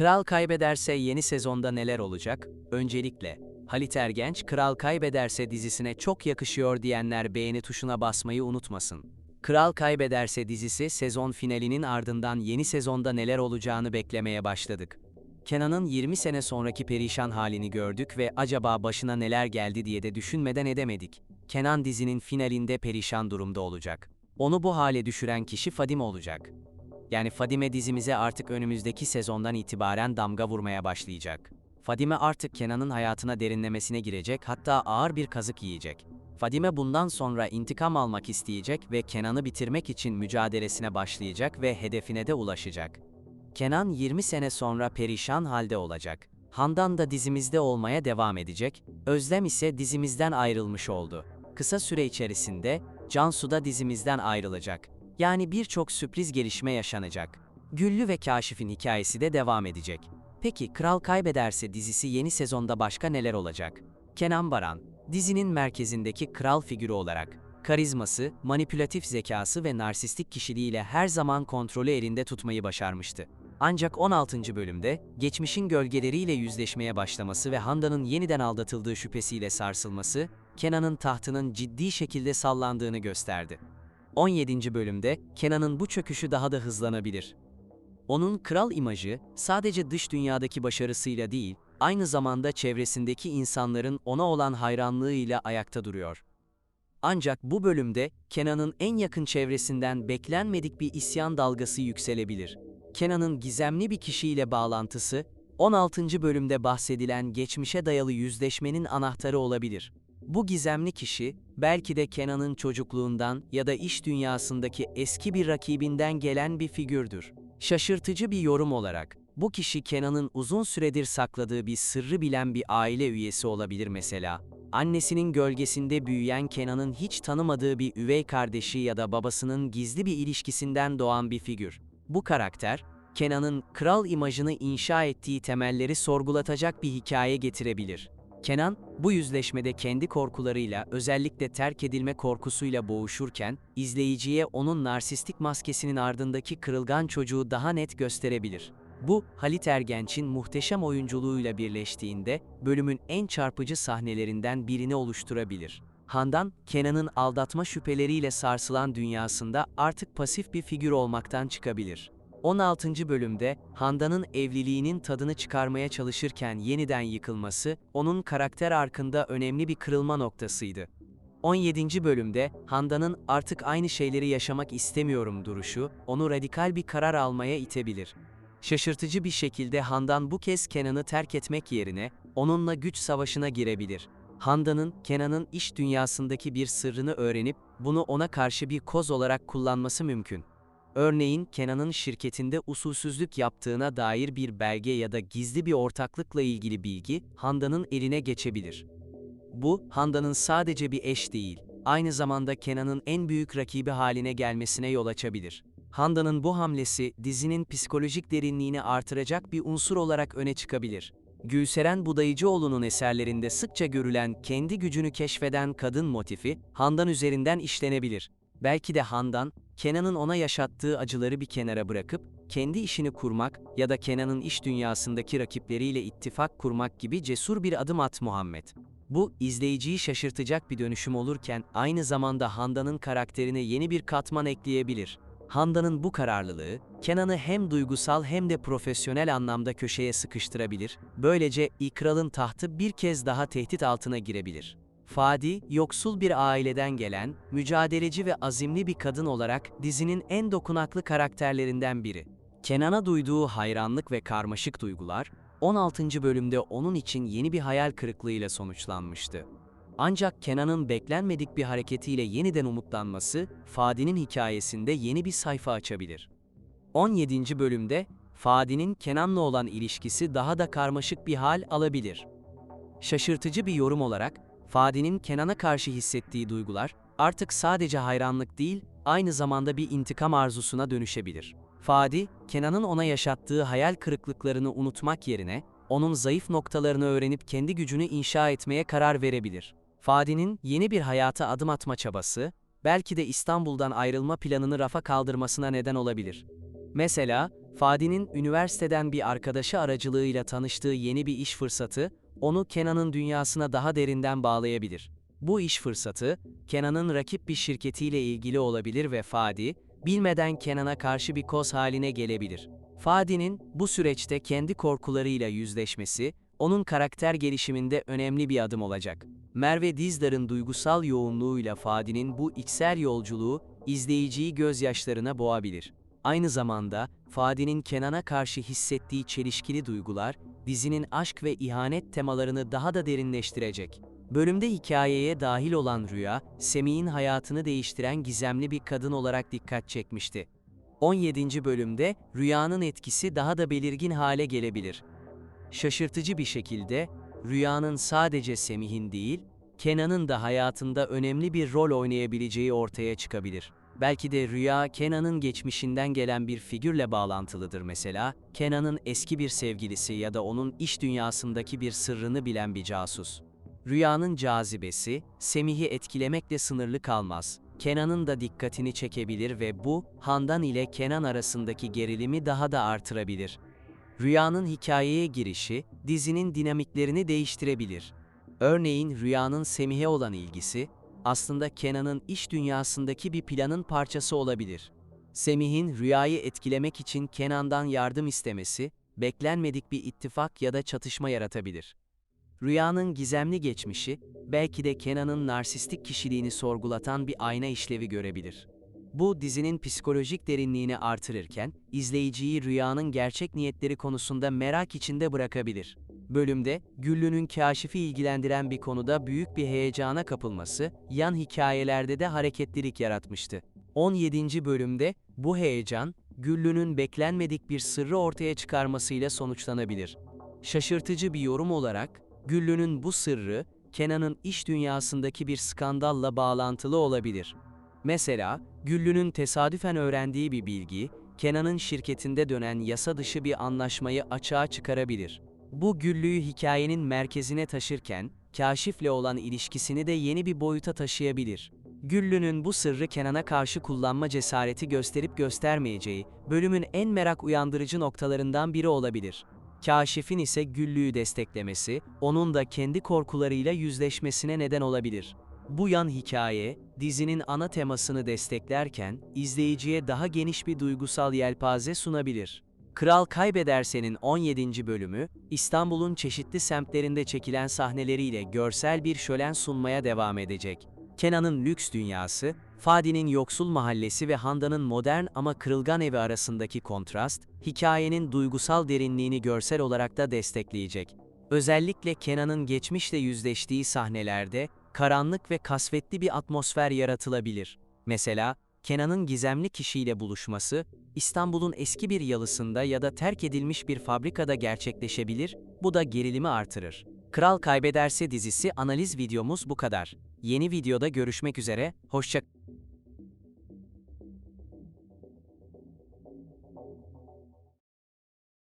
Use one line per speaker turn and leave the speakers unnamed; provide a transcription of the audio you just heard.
Kral kaybederse yeni sezonda neler olacak? Öncelikle, Halit Ergenç, Kral kaybederse dizisine çok yakışıyor diyenler beğeni tuşuna basmayı unutmasın. Kral kaybederse dizisi sezon finalinin ardından yeni sezonda neler olacağını beklemeye başladık. Kenan'ın 20 sene sonraki perişan halini gördük ve acaba başına neler geldi diye de düşünmeden edemedik. Kenan dizinin finalinde perişan durumda olacak. Onu bu hale düşüren kişi Fadime olacak. Yani Fadime dizimize artık önümüzdeki sezondan itibaren damga vurmaya başlayacak. Fadime artık Kenan'ın hayatına derinlemesine girecek hatta ağır bir kazık yiyecek. Fadime bundan sonra intikam almak isteyecek ve Kenan'ı bitirmek için mücadelesine başlayacak ve hedefine de ulaşacak. Kenan 20 sene sonra perişan halde olacak. Handan da dizimizde olmaya devam edecek, Özlem ise dizimizden ayrılmış oldu. Kısa süre içerisinde Cansu da dizimizden ayrılacak. Yani birçok sürpriz gelişme yaşanacak. Güllü ve Kaşif'in hikayesi de devam edecek. Peki Kral Kaybederse dizisi yeni sezonda başka neler olacak? Kenan Baran, dizinin merkezindeki kral figürü olarak karizması, manipülatif zekası ve narsistik kişiliğiyle her zaman kontrolü elinde tutmayı başarmıştı. Ancak 16. bölümde geçmişin gölgeleriyle yüzleşmeye başlaması ve Handan'ın yeniden aldatıldığı şüphesiyle sarsılması, Kenan'ın tahtının ciddi şekilde sallandığını gösterdi. 17. bölümde Kenan'ın bu çöküşü daha da hızlanabilir. Onun kral imajı sadece dış dünyadaki başarısıyla değil, aynı zamanda çevresindeki insanların ona olan hayranlığıyla ayakta duruyor. Ancak bu bölümde Kenan'ın en yakın çevresinden beklenmedik bir isyan dalgası yükselebilir. Kenan'ın gizemli bir kişiyle bağlantısı, 16. bölümde bahsedilen geçmişe dayalı yüzleşmenin anahtarı olabilir. Bu gizemli kişi, belki de Kenan'ın çocukluğundan ya da iş dünyasındaki eski bir rakibinden gelen bir figürdür. Şaşırtıcı bir yorum olarak, bu kişi Kenan'ın uzun süredir sakladığı bir sırrı bilen bir aile üyesi olabilir mesela. Annesinin gölgesinde büyüyen Kenan'ın hiç tanımadığı bir üvey kardeşi ya da babasının gizli bir ilişkisinden doğan bir figür. Bu karakter, Kenan'ın kral imajını inşa ettiği temelleri sorgulatacak bir hikaye getirebilir. Kenan, bu yüzleşmede kendi korkularıyla, özellikle terk edilme korkusuyla boğuşurken, izleyiciye onun narsistik maskesinin ardındaki kırılgan çocuğu daha net gösterebilir. Bu, Halit Ergenç'in muhteşem oyunculuğuyla birleştiğinde, bölümün en çarpıcı sahnelerinden birini oluşturabilir. Handan, Kenan'ın aldatma şüpheleriyle sarsılan dünyasında artık pasif bir figür olmaktan çıkabilir. 16. bölümde Handan'ın evliliğinin tadını çıkarmaya çalışırken yeniden yıkılması, onun karakter arkında önemli bir kırılma noktasıydı. 17. bölümde Handan'ın artık aynı şeyleri yaşamak istemiyorum duruşu, onu radikal bir karar almaya itebilir. Şaşırtıcı bir şekilde Handan bu kez Kenan'ı terk etmek yerine onunla güç savaşına girebilir. Handan'ın Kenan'ın iş dünyasındaki bir sırrını öğrenip bunu ona karşı bir koz olarak kullanması mümkün. Örneğin Kenan'ın şirketinde usulsüzlük yaptığına dair bir belge ya da gizli bir ortaklıkla ilgili bilgi Handan'ın eline geçebilir. Bu, Handan'ın sadece bir eş değil, aynı zamanda Kenan'ın en büyük rakibi haline gelmesine yol açabilir. Handan'ın bu hamlesi dizinin psikolojik derinliğini artıracak bir unsur olarak öne çıkabilir. Gülseren Budayıcıoğlu'nun eserlerinde sıkça görülen kendi gücünü keşfeden kadın motifi Handan üzerinden işlenebilir. Belki de Handan, Kenan'ın ona yaşattığı acıları bir kenara bırakıp, kendi işini kurmak ya da Kenan'ın iş dünyasındaki rakipleriyle ittifak kurmak gibi cesur bir adım at Muhammed. Bu, izleyiciyi şaşırtacak bir dönüşüm olurken, aynı zamanda Handan'ın karakterine yeni bir katman ekleyebilir. Handan'ın bu kararlılığı, Kenan'ı hem duygusal hem de profesyonel anlamda köşeye sıkıştırabilir, böylece İkral'ın tahtı bir kez daha tehdit altına girebilir. Fadi, yoksul bir aileden gelen, mücadeleci ve azimli bir kadın olarak dizinin en dokunaklı karakterlerinden biri. Kenan'a duyduğu hayranlık ve karmaşık duygular, 16. bölümde onun için yeni bir hayal kırıklığıyla sonuçlanmıştı. Ancak Kenan'ın beklenmedik bir hareketiyle yeniden umutlanması, Fadi'nin hikayesinde yeni bir sayfa açabilir. 17. bölümde, Fadi'nin Kenan'la olan ilişkisi daha da karmaşık bir hal alabilir. Şaşırtıcı bir yorum olarak, Fadi'nin Kenan'a karşı hissettiği duygular, artık sadece hayranlık değil, aynı zamanda bir intikam arzusuna dönüşebilir. Fadi, Kenan'ın ona yaşattığı hayal kırıklıklarını unutmak yerine, onun zayıf noktalarını öğrenip kendi gücünü inşa etmeye karar verebilir. Fadi'nin yeni bir hayata adım atma çabası, belki de İstanbul'dan ayrılma planını rafa kaldırmasına neden olabilir. Mesela, Fadi'nin üniversiteden bir arkadaşı aracılığıyla tanıştığı yeni bir iş fırsatı, onu Kenan'ın dünyasına daha derinden bağlayabilir. Bu iş fırsatı, Kenan'ın rakip bir şirketiyle ilgili olabilir ve Fadi, bilmeden Kenan'a karşı bir koz haline gelebilir. Fadi'nin bu süreçte kendi korkularıyla yüzleşmesi, onun karakter gelişiminde önemli bir adım olacak. Merve Dizdar'ın duygusal yoğunluğuyla Fadi'nin bu içsel yolculuğu, izleyiciyi gözyaşlarına boğabilir. Aynı zamanda, Fadi'nin Kenan'a karşı hissettiği çelişkili duygular, dizinin aşk ve ihanet temalarını daha da derinleştirecek. Bölümde hikayeye dahil olan Rüya, Semih'in hayatını değiştiren gizemli bir kadın olarak dikkat çekmişti. 17. bölümde Rüya'nın etkisi daha da belirgin hale gelebilir. Şaşırtıcı bir şekilde, Rüya'nın sadece Semih'in değil, Kenan'ın da hayatında önemli bir rol oynayabileceği ortaya çıkabilir. Belki de Rüya, Kenan'ın geçmişinden gelen bir figürle bağlantılıdır mesela, Kenan'ın eski bir sevgilisi ya da onun iş dünyasındaki bir sırrını bilen bir casus. Rüyanın cazibesi, Semih'i etkilemekle sınırlı kalmaz. Kenan'ın da dikkatini çekebilir ve bu, Handan ile Kenan arasındaki gerilimi daha da artırabilir. Rüyanın hikayeye girişi, dizinin dinamiklerini değiştirebilir. Örneğin Rüyanın Semih'e olan ilgisi, aslında Kenan'ın iş dünyasındaki bir planın parçası olabilir. Semih'in Rüya'yı etkilemek için Kenan'dan yardım istemesi, beklenmedik bir ittifak ya da çatışma yaratabilir. Rüyanın gizemli geçmişi, belki de Kenan'ın narsistik kişiliğini sorgulatan bir ayna işlevi görebilir. Bu dizinin psikolojik derinliğini artırırken, izleyiciyi rüyanın gerçek niyetleri konusunda merak içinde bırakabilir. Bölümde, Güllü'nün kaşifi ilgilendiren bir konuda büyük bir heyecana kapılması, yan hikayelerde de hareketlilik yaratmıştı. 17. bölümde, bu heyecan, Güllü'nün beklenmedik bir sırrı ortaya çıkarmasıyla sonuçlanabilir. Şaşırtıcı bir yorum olarak, Güllü'nün bu sırrı, Kenan'ın iş dünyasındaki bir skandalla bağlantılı olabilir. Mesela, Güllü'nün tesadüfen öğrendiği bir bilgi, Kenan'ın şirketinde dönen yasa dışı bir anlaşmayı açığa çıkarabilir. Bu Güllü'yü hikayenin merkezine taşırken, Kaşif'le olan ilişkisini de yeni bir boyuta taşıyabilir. Güllü'nün bu sırrı Kenan'a karşı kullanma cesareti gösterip göstermeyeceği, bölümün en merak uyandırıcı noktalarından biri olabilir. Kaşif'in ise Güllü'yü desteklemesi, onun da kendi korkularıyla yüzleşmesine neden olabilir. Bu yan hikaye, dizinin ana temasını desteklerken, izleyiciye daha geniş bir duygusal yelpaze sunabilir. Kral Kaybederse'nin 17. bölümü, İstanbul'un çeşitli semtlerinde çekilen sahneleriyle görsel bir şölen sunmaya devam edecek. Kenan'ın lüks dünyası, Fadi'nin yoksul mahallesi ve Handan'ın modern ama kırılgan evi arasındaki kontrast, hikayenin duygusal derinliğini görsel olarak da destekleyecek. Özellikle Kenan'ın geçmişle yüzleştiği sahnelerde, karanlık ve kasvetli bir atmosfer yaratılabilir. Mesela, Kenan'ın gizemli kişiyle buluşması, İstanbul'un eski bir yalısında ya da terk edilmiş bir fabrikada gerçekleşebilir, bu da gerilimi artırır. Kral Kaybederse dizisi analiz videomuz bu kadar. Yeni videoda görüşmek üzere, hoşça